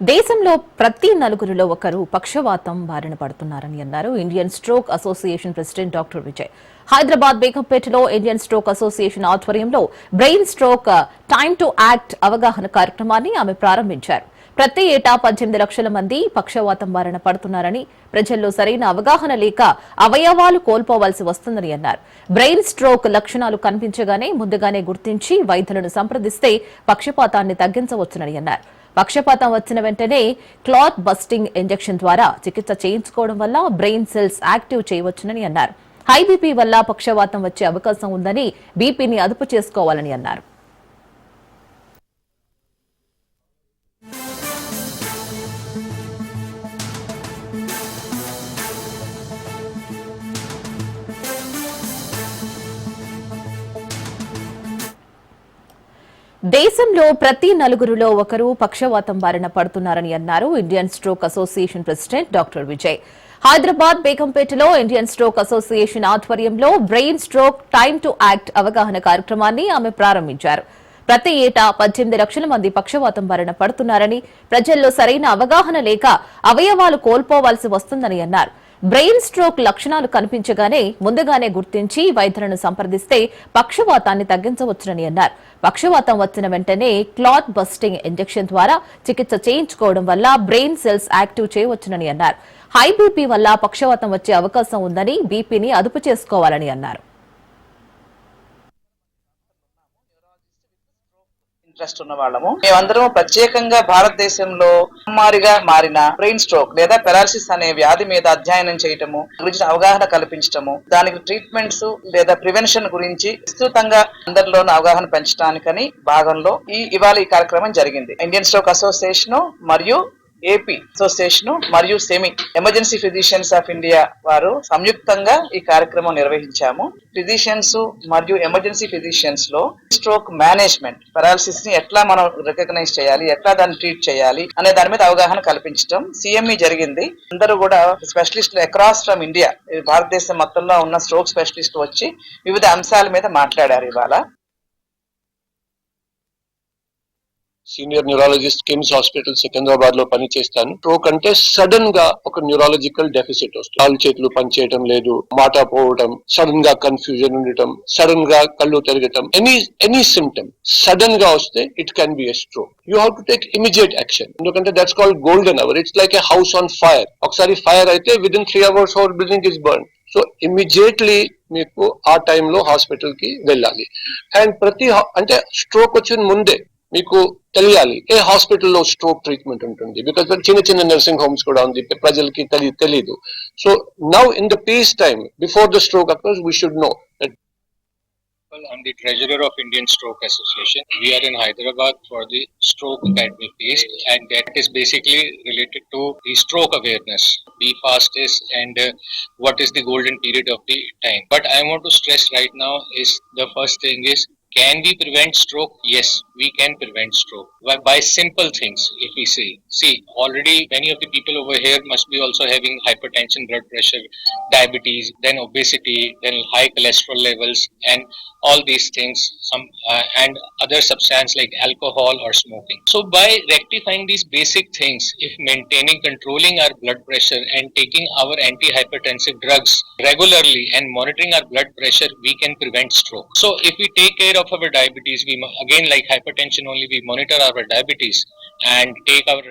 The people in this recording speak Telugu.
దేశంలో ప్రతి నలుగురిలో ఒకరు పక్షవాతం బారిన పడుతున్నారని అన్నారు Indian Stroke Association president doctor Vijay. Hyderabad బేగంపేటలో Indian stroke association ఆధ్వర్యంలో brain stroke time to act అవగాహన కార్యక్రమాన్ని ఆమె ప్రారంభించారు. ప్రతి ఏటా పద్దెనిమిది లక్షల మంది పక్షవాతం బారిన పడుతున్నారని ప్రజల్లో సరైన అవగాహన లేక అవయవాలు కోల్పోవాల్సి వస్తుందని అన్నారు. బ్రెయిన్ స్ట్రోక్ లక్షణాలు కనిపించగానే ముందుగానే గుర్తించి వైద్యులను సంప్రదిస్తే పక్షపాతాన్ని తగ్గించవచ్చునని అన్నారు. పక్షపాతం వచ్చిన వెంటనే క్లాత్ బస్టింగ్ ఇంజెక్షన్ ద్వారా చికిత్స చేయించుకోవడం వల్ల బ్రెయిన్ సెల్స్ యాక్టివ్ చేయవచ్చునని అన్నారు. హై బీపీ వల్ల పక్షవాతం వచ్చే అవకాశం ఉందని బీపీని అదుపు చేసుకోవాలని అన్నారు. దేశంలో ప్రతి నలుగురిలో ఒకరు పక్షవాతం బారిన పడుతున్నారని అన్నారు Indian Stroke Association president doctor Vijay. Hyderabad బేగంపేటలో Indian stroke association ఆధ్వర్యంలో brain stroke time to act అవగాహన కార్యక్రమాన్ని ఆమె ప్రారంభించారు. ప్రతి ఏటా పద్దెనిమిది లక్షల మంది పక్షవాతం బారిన పడుతున్నారని ప్రజల్లో సరైన అవగాహన లేక అవయవాలు కోల్పోవాల్సి వస్తుందని అన్నారు. బ్రెయిన్ స్ట్రోక్ లక్షణాలు కనిపించగానే ముందుగానే గుర్తించి వైద్యులను సంప్రదిస్తే పక్షవాతాన్ని తగ్గించవచ్చునని అన్నారు. పక్షవాతం వచ్చిన వెంటనే క్లాత్ బస్టింగ్ ఇంజెక్షన్ ద్వారా చికిత్స చేయించుకోవడం వల్ల బ్రెయిన్ సెల్స్ యాక్టివ్ చేయవచ్చునని అన్నారు. హై బీపీ వల్ల పక్షవాతం వచ్చే అవకాశం ఉందని బీపీని అదుపు చేసుకోవాలని అన్నారు. ఇంట్రెస్ట్ ఉన్న వాళ్ళము. మేమందరం ప్రత్యేకంగా భారతదేశంలో మహమ్మారిగా మారిన బ్రెయిన్ స్ట్రోక్ లేదా పెరాలసిస్ అనే వ్యాధి మీద అధ్యయనం చేయటము గురించి అవగాహన కల్పించటము దానికి ట్రీట్మెంట్స్ లేదా ప్రివెన్షన్ గురించి విస్తృతంగా అందరిలోనూ అవగాహన పెంచడానికని భాగంలో ఈ ఇవాళ ఈ కార్యక్రమం జరిగింది. ఇండియన్ స్ట్రోక్ అసోసియేషన్ మరియు ఏపీ అసోసియేషన్ మరియు semi emergency physicians of India వారు సంయుక్తంగా ఈ కార్యక్రమం నిర్వహించాము. ఫిజిషియన్స్ మరియు ఎమర్జెన్సీ ఫిజిషియన్స్లో స్ట్రోక్ మేనేజ్మెంట్ పెరాలసిస్ని ఎట్లా మనం రికగ్నైజ్ చేయాలి ఎట్లా దాన్ని ట్రీట్ చేయాలి అనే దాని మీద అవగాహన కల్పించడం సిఎంఈ జరిగింది. అందరూ కూడా స్పెషలిస్టులు అక్రాస్ ఫ్రమ్ ఇండియా భారతదేశం మొత్తంలో ఉన్న స్ట్రోక్ స్పెషలిస్ట్ వచ్చి వివిధ అంశాల మీద మాట్లాడారు ఇవాళ. సీనియర్ న్యూరాలజిస్ట్ కిమ్స్ హాస్పిటల్ సికింద్రాబాద్లో పనిచేస్తాను. స్ట్రోక్ అంటే సడన్గా ఒక న్యూరాలజికల్ డెఫిసిట్ వస్తుంది. కాళ్ళు చేతులు పనిచేయటం లేదు మాట పోవటం సడన్గా కన్ఫ్యూజన్ ఉండటం సడన్గా కళ్ళు తిరగటం ఎనీ ఎనీ సిమ్టమ్ సడన్గా వస్తే it can be a stroke you have to take immediate action ఎందుకంటే that's called golden hour it's like a house on fire ఒకసారి ఫైర్ అయితే within three hours our building is burn so immediately మీకు ఆ టైంలో హాస్పిటల్కి వెళ్ళాలి. అండ్ ప్రతి అంటే స్ట్రోక్ వచ్చిన ముందే మీకు తెలియాలి ఏ హాస్పిటల్లో స్ట్రోక్ ట్రీట్మెంట్ ఉంటుంది బికాస్ చిన్న చిన్న నర్సింగ్ హోమ్స్ కూడా ఉంది ప్రజలకి తెలి తెలీదు so now in the peace time before the stroke occurs we should know Well, I'm the treasurer of Indian Stroke Association. We are in Hyderabad for the Stroke Academy Feast, and that is basically related to the stroke awareness. Be fast is and uh, what is the golden period of the time. But I want to stress right now is the first thing is can we prevent stroke? Yes, we can prevent stroke by, by simple things. If we say, see, already many of the people over here must be also having hypertension, blood pressure, diabetes, then obesity, then high cholesterol levels, and all these things. Some uh, and other substance like alcohol or smoking. So by rectifying these basic things, if maintaining, controlling our blood pressure and taking our antihypertensive drugs regularly and monitoring our blood pressure, we can prevent stroke. So if we take care of our diabetes, we again like hypertension only, we monitor our diabetes and take our